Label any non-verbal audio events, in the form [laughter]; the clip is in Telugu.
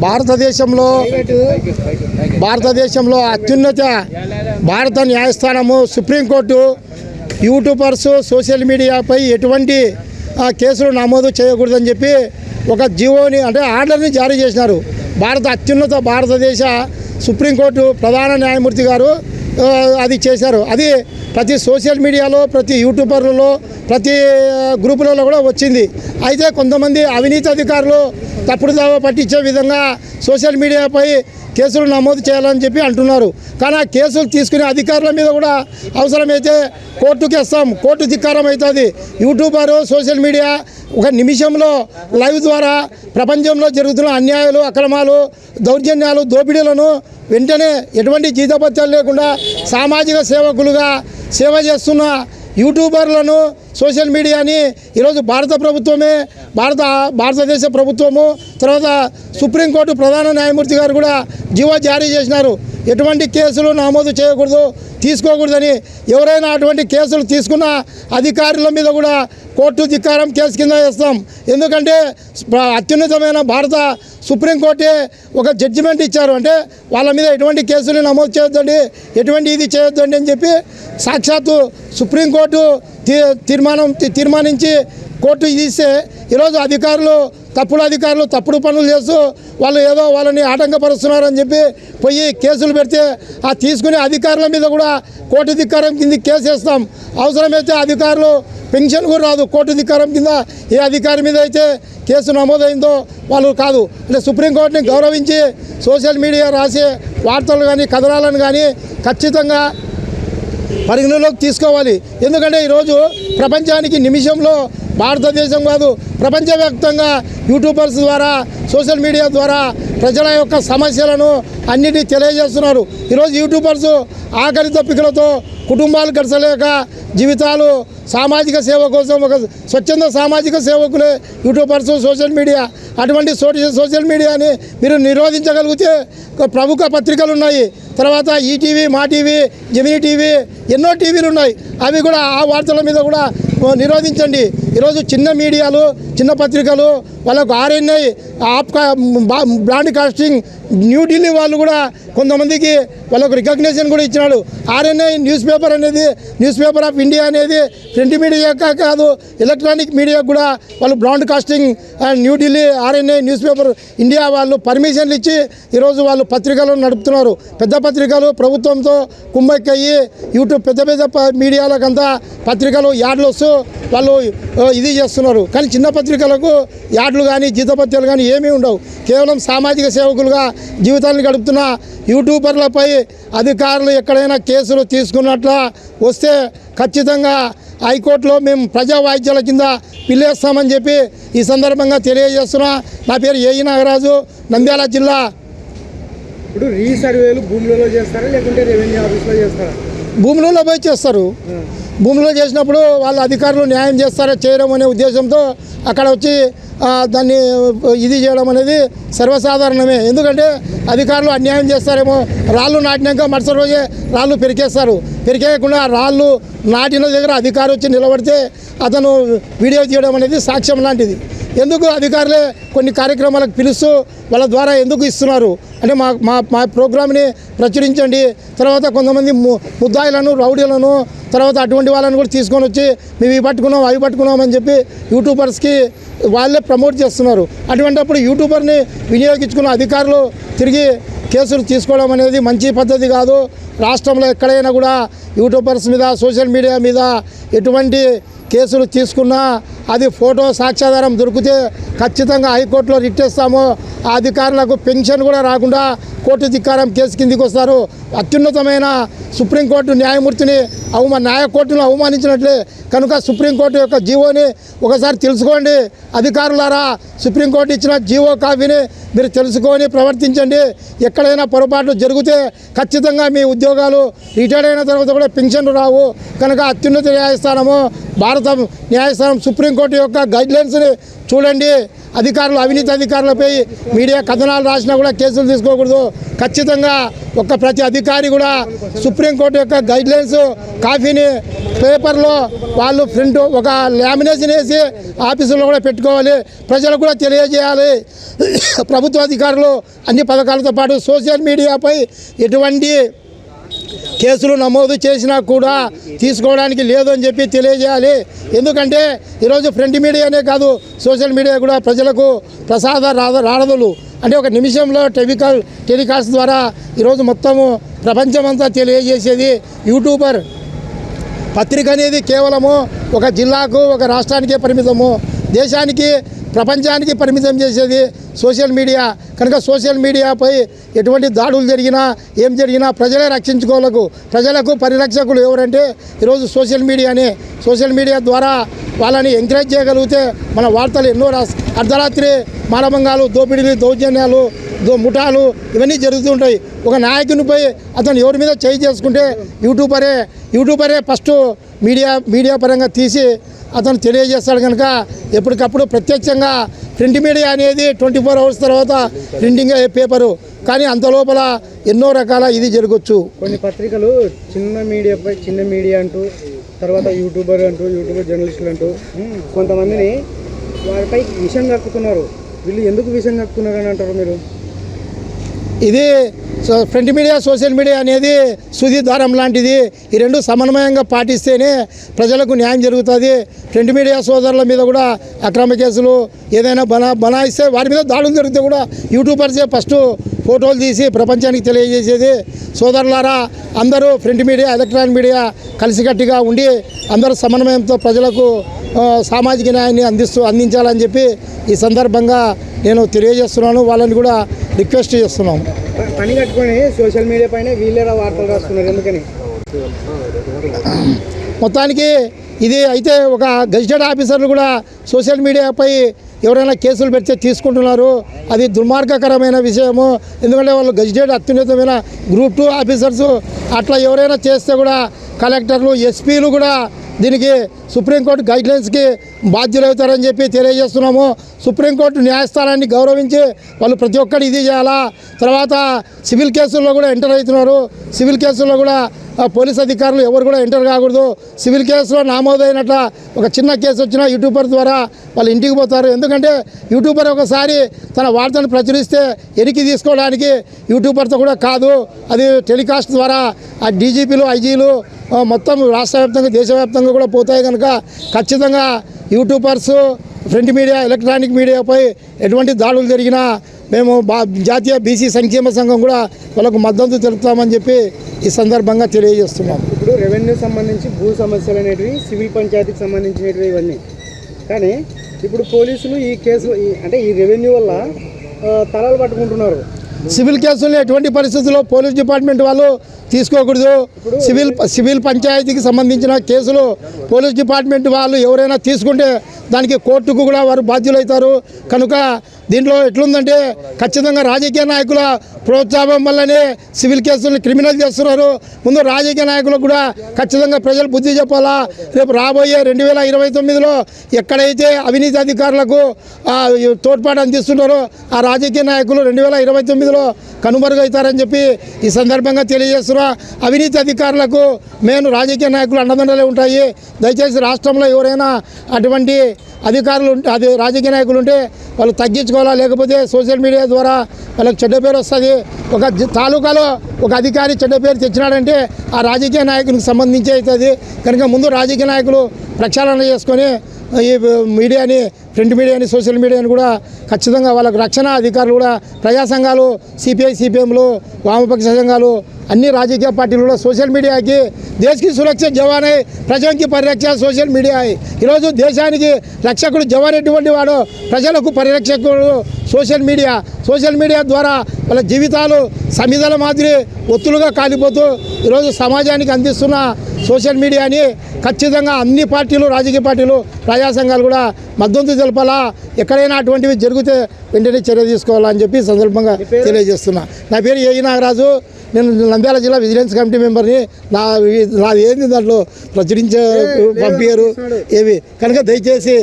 భారతదేశంలో భారతదేశంలో అత్యున్నత భారత న్యాయస్థానము సుప్రీంకోర్టు యూట్యూబర్స్ సోషల్ మీడియాపై ఎటువంటి కేసులు నమోదు చేయకూడదని చెప్పి ఒక జీవోని అంటే ఆర్డర్ని జారీ చేసినారు. భారత అత్యున్నత భారతదేశ సుప్రీంకోర్టు ప్రధాన న్యాయమూర్తి గారు అది చేశారు. అది ప్రతి సోషల్ మీడియాలో ప్రతి యూట్యూబర్లలో ప్రతి గ్రూపులలో కూడా వచ్చింది. అయితే కొంతమంది అవినీతి అధికారులు తప్పుడు దావా పట్టించే విధంగా సోషల్ మీడియాపై కేసులు నమోదు చేయాలని చెప్పి అంటున్నారు. కానీ ఆ కేసులు తీసుకునే అధికారుల మీద కూడా అవసరమైతే కోర్టుకి వేస్తాం. కోర్టు ధిక్కారం అవుతుంది. యూట్యూబరు సోషల్ మీడియా ఒక నిమిషంలో లైవ్ ద్వారా ప్రపంచంలో జరుగుతున్న అన్యాయాలు అక్రమాలు దౌర్జన్యాలు దోపిడీలను వెంటనే ఎటువంటి జీతపత్యాలు లేకుండా సామాజిక సేవకులుగా సేవ చేస్తున్న యూట్యూబర్లను సోషల్ మీడియాని ఈరోజు భారత ప్రభుత్వమే భారత భారతదేశ ప్రభుత్వము తర్వాత సుప్రీంకోర్టు ప్రధాన న్యాయమూర్తి గారు కూడా జీవో జారీ చేసినారు. ఎటువంటి కేసులు నమోదు చేయకూడదు తీసుకోకూడదని ఎవరైనా అటువంటి కేసులు తీసుకున్న అధికారుల మీద కూడా కోర్టు ధిక్కారం కేసు కింద వేస్తాం. ఎందుకంటే అత్యున్నతమైన భారత సుప్రీంకోర్టే ఒక జడ్జిమెంట్ ఇచ్చారు. అంటే వాళ్ళ మీద ఎటువంటి కేసులు నమోదు చేయొద్దండి ఎటువంటి ఇది చేయొద్దండి అని చెప్పి సాక్షాత్తు సుప్రీంకోర్టు తీ- తీర్మానం తీ- తీర్మానించి కోర్టు ఇస్తే ఈరోజు అధికారులు తప్పుడు అధికారులు తప్పుడు పనులు చేస్తూ వాళ్ళు ఏదో వాళ్ళని ఆటంకపరుస్తున్నారని చెప్పి పోయి కేసులు పెడితే ఆ తీసుకునే అధికారుల మీద కూడా కోర్టు ధిక్కారం కింద కేసు వేస్తాం. అవసరమైతే అధికారులు పెన్షన్ కూడా రాదు. కోర్టు ధిక్కారం కింద ఏ అధికారి మీద అయితే కేసు నమోదైందో వాళ్ళు కాదు. అంటే సుప్రీంకోర్టుని గౌరవించి సోషల్ మీడియా రాసే వార్తలు కానీ కథనాలను కానీ ఖచ్చితంగా పరిగణలోకి తీసుకోవాలి. ఎందుకంటే ఈరోజు ప్రపంచానికి నిమిషంలో భారతదేశం కాదు ప్రపంచవ్యాప్తంగా యూట్యూబర్స్ ద్వారా సోషల్ మీడియా ద్వారా ప్రజల యొక్క సమస్యలను అన్నిటినీ తెలియజేస్తున్నారు. ఈరోజు యూట్యూబర్స్ ఆఖరి తప్పికలతో కుటుంబాలు గడచలేక జీవితాలు సామాజిక సేవ కోసం ఒక స్వచ్ఛంద సామాజిక సేవకులే యూట్యూబర్స్ సోషల్ మీడియా అటువంటి సోషల్ సోషల్ మీడియాని మీరు నిరోధించగలిగితే ప్రముఖ పత్రికలు ఉన్నాయి. తర్వాత ఈటీవీ మా టీవీ జమినీ టీవీ ఎన్నో టీవీలు ఉన్నాయి. అవి కూడా ఆ వార్తల మీద కూడా నిరోధించండి. ఈరోజు చిన్న మీడియాలు చిన్న పత్రికలు వాళ్ళకు RNI of brand casting New Delhi వాళ్ళు కూడా కొంతమందికి వాళ్ళకు రికగ్నేషన్ కూడా ఇచ్చినాడు. ఆర్ఎన్ఐ న్యూస్ పేపర్ అనేది న్యూస్ పేపర్ ఆఫ్ ఇండియా అనేది ప్రింట్ మీడియా కాదు ఎలక్ట్రానిక్ మీడియా కూడా వాళ్ళు broadcasting New Delhi RNI newspaper India వాళ్ళు పర్మిషన్లు ఇచ్చి ఈరోజు వాళ్ళు పత్రికలను నడుపుతున్నారు. పెద్ద పత్రికలు ప్రభుత్వంతో కుమ్మక్కయ్యి యూట్యూబ్ పెద్ద పెద్ద మీడియాలకంతా పత్రికలు యాడ్లు వస్తూ వాళ్ళు ఇది చేస్తున్నారు. కానీ చిన్న పత్రికలకు యాడ్లు కానీ జీతపత్యాలు కానీ ఏమీ ఉండవు. కేవలం సామాజిక సేవకులుగా జీవితాన్ని గడుపుతున్న యూట్యూబర్లపై అధికారులు ఎక్కడైనా కేసులు తీసుకున్నట్ల వస్తే ఖచ్చితంగా హైకోర్టులో మేము ప్రజా వాయిద్యాల కింద పిల్లేస్తామని చెప్పి ఈ సందర్భంగా తెలియజేస్తున్నా. నా పేరు ఏఈ నాగరాజు నంద్యాల జిల్లా. ఇప్పుడు రీసర్వేలు భూములలో చేస్తారా లేకుంటే రెవెన్యూ ఆఫీస్లో చేస్తారా? భూములలో పోయి చేస్తారు. భూమిలో చేసినప్పుడు వాళ్ళ అధికారులు న్యాయం చేస్తారా చేయడం అనే ఉద్దేశంతో అక్కడ వచ్చి దాన్ని ఇది చేయడం అనేది సర్వసాధారణమే. ఎందుకంటే అధికారులు అన్యాయం చేస్తారేమో రాళ్ళు నాటినాక మరుసటి రోజే రాళ్ళు పెరికేస్తారు. పెరికేయకుండా రాళ్ళు నాటిన దగ్గర అధికారి వచ్చి నిలబడితే అతను వీడియో తీయడం అనేది సాక్ష్యం లాంటిది. ఎందుకు అధికారులే కొన్ని కార్యక్రమాలకు పిలుస్తూ వాళ్ళ ద్వారా ఎందుకు ఇస్తున్నారు? అంటే మా మా మా ప్రోగ్రామ్ని ప్రచురించండి. తర్వాత కొంతమంది ముద్దాయిలను రౌడీలను తర్వాత అటువంటి వాళ్ళని కూడా తీసుకొని వచ్చి మేము ఇవి పట్టుకున్నాం అవి పట్టుకున్నాం అని చెప్పి యూట్యూబర్స్కి వాళ్ళే ప్రమోట్ చేస్తున్నారు. అటువంటిప్పుడు యూట్యూబర్ని వినియోగించుకున్న అధికారులు తిరిగి కేసులు తీసుకోవడం అనేది మంచి పద్ధతి కాదు. రాష్ట్రంలో ఎక్కడైనా కూడా యూట్యూబర్స్ మీద సోషల్ మీడియా మీద ఎటువంటి కేసులు తీసుకున్నా అది ఫోటో సాక్ష్యాధారం దొరికితే ఖచ్చితంగా హైకోర్టులో రిట్ ఇస్తాము అధికారులకు పెన్షన్ కూడా రాకుండా కోర్టు ధిక్కారం కేసు కిందికి వస్తారు. అత్యున్నతమైన సుప్రీంకోర్టు న్యాయమూర్తిని అవమా న్యాయకోర్టును అవమానించినట్లే కనుక సుప్రీంకోర్టు యొక్క జీవోని ఒకసారి తెలుసుకోండి. అధికారులారా సుప్రీంకోర్టు ఇచ్చిన జీవో కాపీని మీరు తెలుసుకొని ప్రవర్తించండి. ఎక్కడైనా పొరపాట్లు జరిగితే ఖచ్చితంగా మీ ఉద్యోగాలు రిటైర్డ్ అయిన తర్వాత కూడా పెన్షన్లు రావు. కనుక అత్యున్నత న్యాయస్థానము భారత న్యాయస్థానం సుప్రీంకోర్టు యొక్క గైడ్లైన్స్ని చూడండి. అధికారులు అవినీతి అధికారులపై మీడియా కథనాలు రాసినా కూడా కేసులు తీసుకోకూడదు. ఖచ్చితంగా ఒక ప్రతి అధికారి కూడా సుప్రీంకోర్టు యొక్క గైడ్లైన్స్ కాఫీని పేపర్లో వాళ్ళు ప్రింట్ ఒక లామినేషన్ వేసి ఆఫీసులో కూడా పెట్టుకోవాలి. ప్రజలకు కూడా తెలియజేయాలి. [coughs] ప్రభుత్వ అధికారులు అన్ని పథకాలతో పాటు సోషల్ మీడియాపై ఎటువంటి కేసులు నమోదు చేసినా కూడా తీసుకోవడానికి లేదు అని చెప్పి తెలియజేయాలి. ఎందుకంటే ఈరోజు ప్రింట్ మీడియానే కాదు సోషల్ మీడియా కూడా ప్రజలకు ప్రసాద రాధ రాడదులు అంటే ఒక నిమిషంలో టెలికాల్ టెలికాస్ట్ ద్వారా ఈరోజు మొత్తము ప్రపంచమంతా తెలియజేసేది యూట్యూబర్. పత్రిక అనేది కేవలము ఒక జిల్లాకు ఒక రాష్ట్రానికే పరిమితము. దేశానికి ప్రపంచానికి పరిమితం చేసేది సోషల్ మీడియా. కనుక సోషల్ మీడియాపై ఎటువంటి దాడులు జరిగినా ఏం జరిగినా ప్రజలే రక్షించుకోలకు ప్రజలకు పరిరక్షకులు ఎవరంటే ఈరోజు సోషల్ మీడియానే. సోషల్ మీడియా ద్వారా వాళ్ళని ఎంకరేజ్ చేయగలిగితే మన వార్తలు ఎన్నో రాస్ అర్ధరాత్రి మానభంగాలు దోపిడీలు దౌర్జన్యాలు దో ముఠాలు ఇవన్నీ జరుగుతుంటాయి. ఒక నాయకునిపై అతను ఎవరి మీద చేయి చేసుకుంటే యూట్యూబరే యూట్యూబరే ఫస్ట్ మీడియా మీడియా పరంగా తీసి అతను తెలియజేస్తాడు కనుక ఎప్పటికప్పుడు ప్రత్యక్షంగా ప్రింట్ మీడియా అనేది ట్వంటీ ఫోర్ అవర్స్ తర్వాత ప్రింటింగ్ పేపరు. కానీ అంత లోపల ఎన్నో రకాల ఇది జరగచ్చు. కొన్ని పత్రికలు చిన్న మీడియాపై చిన్న మీడియా అంటూ తర్వాత యూట్యూబర్ అంటూ యూట్యూబర్ జర్నలిస్టులు అంటూ కొంతమందిని వారిపై విషం కక్కుతున్నారు. వీళ్ళు ఎందుకు విషం కక్కుతున్నారు అని అంటారు మీరు? ఇది so print media social media అనేది సుది దారం లాంటిది. ఈ రెండు సమన్వయంగా పాటిస్తేనే ప్రజలకు న్యాయం జరుగుతుంది. ప్రింట్ మీడియా సోదరుల మీద కూడా అక్రమ కేసులు ఏదైనా బనా బనాయిస్తే వారి మీద దాడులు జరిగితే కూడా యూట్యూబర్సే ఫస్ట్ ఫోటోలు తీసి ప్రపంచానికి తెలియజేసేది సోదరులారా అందరూ ప్రింట్ మీడియా ఎలక్ట్రానిక్ మీడియా కలిసికట్టుగా ఉండి అందరూ సమన్వయంతో ప్రజలకు సామాజిక న్యాయాన్ని అందిస్తూ అందించాలని చెప్పి ఈ సందర్భంగా నేను తెలియజేస్తున్నాను. వాళ్ళని కూడా రిక్వెస్ట్ చేస్తున్నాము ప- పని కట్టుకొని సోషల్ మీడియా పైన వీళ్ళేరా వార్తలు రాస్తున్నారు ఎందుకని? మొత్తానికి ఇది అయితే ఒక గజిటెడ్ ఆఫీసర్లు కూడా సోషల్ మీడియాపై ఎవరైనా కేసులు పెడితే తీసుకుంటున్నారు. అది దుర్మార్గకరమైన విషయము. ఎందుకంటే వాళ్ళు గజిటెడ్ అత్యున్నతమైన గ్రూప్ టూ ఆఫీసర్స్. అట్లా ఎవరైనా చేస్తే కూడా కలెక్టర్లు ఎస్పీలు కూడా దీనికి సుప్రీంకోర్టు గైడ్లైన్స్కి బాధ్యులవుతారని చెప్పి తెలియజేస్తున్నాము. సుప్రీంకోర్టు న్యాయస్థానాన్ని గౌరవించి వాళ్ళు ప్రతి ఒక్కరు ఇది చేయాలా? తర్వాత సివిల్ కేసుల్లో కూడా ఎంటర్ అవుతున్నారు. సివిల్ కేసుల్లో కూడా పోలీస్ అధికారులు ఎవరు కూడా ఎంటర్ కాకూడదు. సివిల్ కేసులో నామోదైనట్ల ఒక చిన్న కేసు వచ్చినా యూట్యూబర్ ద్వారా వాళ్ళు ఇంటికి పోతారు. ఎందుకంటే యూట్యూబర్ ఒకసారి తన వార్తను ప్రచురిస్తే ఎనికి తీసుకోవడానికి యూట్యూబర్తో కూడా కాదు. అది టెలికాస్ట్ ద్వారా ఆ డీజీపీలు ఐజీలు మొత్తం రాష్ట్ర వ్యాప్తంగా దేశవ్యాప్తంగా కూడా పోతాయి కనుక ఖచ్చితంగా యూట్యూబర్స్ ప్రింట్ మీడియా ఎలక్ట్రానిక్ మీడియాపై ఎటువంటి దాడులు జరిగినా మేము బా జాతీయ బీసీ సంక్షేమ సంఘం కూడా వాళ్ళకు మద్దతు తెలుపుతామని చెప్పి ఈ సందర్భంగా తెలియజేస్తున్నాం. ఇప్పుడు రెవెన్యూ సంబంధించి భూ సమస్యలు అనేటివి సివిల్ పంచాయతీకి సంబంధించినవి ఇవన్నీ. కానీ ఇప్పుడు పోలీసులు ఈ కేసు ఈ- అంటే ఈ రెవెన్యూ వల్ల తలలు పట్టుకుంటున్నారు. సివిల్ కేసులను ఎటువంటి పరిస్థితుల్లో పోలీస్ డిపార్ట్మెంట్ వాళ్ళు తీసుకోకూడదు. సివిల్ సివిల్ పంచాయతీకి సంబంధించిన కేసులు పోలీస్ డిపార్ట్మెంట్ వాళ్ళు ఎవరైనా తీసుకుంటే దానికి కోర్టుకు కూడా వారు బాధ్యులవుతారు. కనుక దీంట్లో ఎట్లుందంటే ఖచ్చితంగా రాజకీయ నాయకుల ప్రోత్సాహం వల్లనే సివిల్ కేసులను క్రిమినల్ చేస్తున్నారు. ముందు రాజకీయ నాయకులకు కూడా ఖచ్చితంగా ప్రజలు బుద్ధి చెప్పాలా? రేపు రాబోయే రెండు వేల ఇరవై తొమ్మిదిలో ఎక్కడైతే అవినీతి అధికారులకు తోడ్పాటు అందిస్తున్నారో ఆ రాజకీయ నాయకులు రెండు వేల ఇరవై తొమ్మిదిలో కనుమరుగవుతారని చెప్పి ఈ సందర్భంగా తెలియజేస్తున్నా. అవినీతి అధికారులకు మేము రాజకీయ నాయకులు అండదండలే ఉంటాయి. దయచేసి రాష్ట్రంలో ఎవరైనా అటువంటి అధికారులు ఉంటే అది రాజకీయ నాయకులు ఉంటే వాళ్ళు తగ్గించుకోవాలా? లేకపోతే సోషల్ మీడియా ద్వారా వాళ్ళకి చెడ్డ పేరు వస్తుంది. ఒక తాలూకాలో ఒక అధికారి చెడ్డ పేరు తెచ్చినాడంటే ఆ రాజకీయ నాయకునికి సంబంధించి అవుతుంది. కనుక ముందు రాజకీయ నాయకులు ప్రక్షాళన చేసుకొని ఈ మీడియాని ప్రింట్ మీడియాని సోషల్ మీడియాని కూడా ఖచ్చితంగా వాళ్ళకు రక్షణ అధికారులు కూడా ప్రజా సంఘాలు సిపిఐ సిపిఎంలు వామపక్ష సంఘాలు అన్ని రాజకీయ పార్టీలు కూడా సోషల్ మీడియాకి దేశకి సురక్ష జవాన్ అయి ప్రజలకి పరిరక్ష సోషల్ మీడియా ఈరోజు దేశానికి రక్షకుడు జవాన్ ఎటువంటి వాడు ప్రజలకు పరిరక్షకుడు సోషల్ మీడియా. సోషల్ మీడియా ద్వారా వాళ్ళ జీవితాలు సమిధల మాదిరి ఒత్తులుగా కాలిపోతూ ఈరోజు సమాజానికి అందిస్తున్న సోషల్ మీడియాని ఖచ్చితంగా అన్ని పార్టీలు రాజకీయ పార్టీలు ప్రజా సంఘాలు కూడా మద్దతు తెలపాలా? ఎక్కడైనా అటువంటివి జరిగితే వెంటనే చర్య తీసుకోవాలని చెప్పి సందర్భంగా తెలియజేస్తున్నా. నా పేరు ఏఈ నాగరాజు. నేను నంద్యాల జిల్లా విజిలెన్స్ కమిటీ మెంబర్ని నా నాది ఏంది దాంట్లో ప్రచురించే పంపించారు ఏవి కనుక దయచేసి